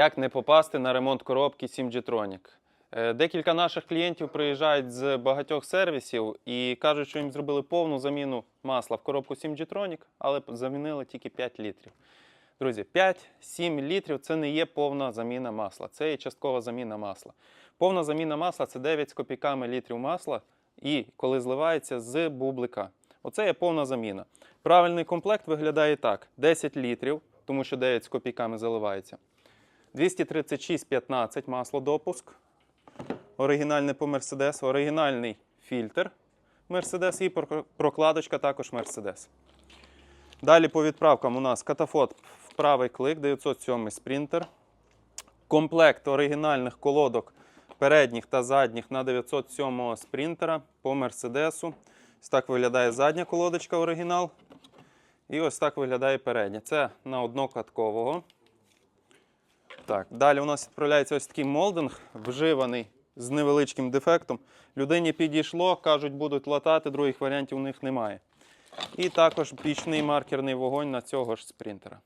Як не попасти на ремонт коробки 7G-Tronic? Е, Декілька наших клієнтів приїжджають з багатьох сервісів і кажуть, що їм зробили повну заміну масла в коробку 7G-Tronic, але замінили тільки 5 літрів. Друзі, 5-7 літрів це не є повна заміна масла, це є часткова заміна масла. Повна заміна масла це 9 з копійками літрів масла, і коли зливається з бублика. Оце є повна заміна. Правильний комплект виглядає так: 10 літрів, тому що 9 з копійками заливається. 236,15 масло допуск. Оригінальне по Mercedes, оригінальний фільтр Mercedes і прокладочка також Mercedes. Далі по відправкам у нас катафот в правий клик, 907 спринтер. Комплект оригінальних колодок передніх та задніх на 907 спринтера по Мерседесу. Ось так виглядає задня колодочка оригінал. І ось так виглядає передня. Це на однокаткового. Так, далі у нас відправляється ось такий молдинг, вживаний з невеличким дефектом. Людині підійшло, кажуть, будуть латати, других варіантів у них немає. І також пічний маркерний вогонь на цього ж спринтера.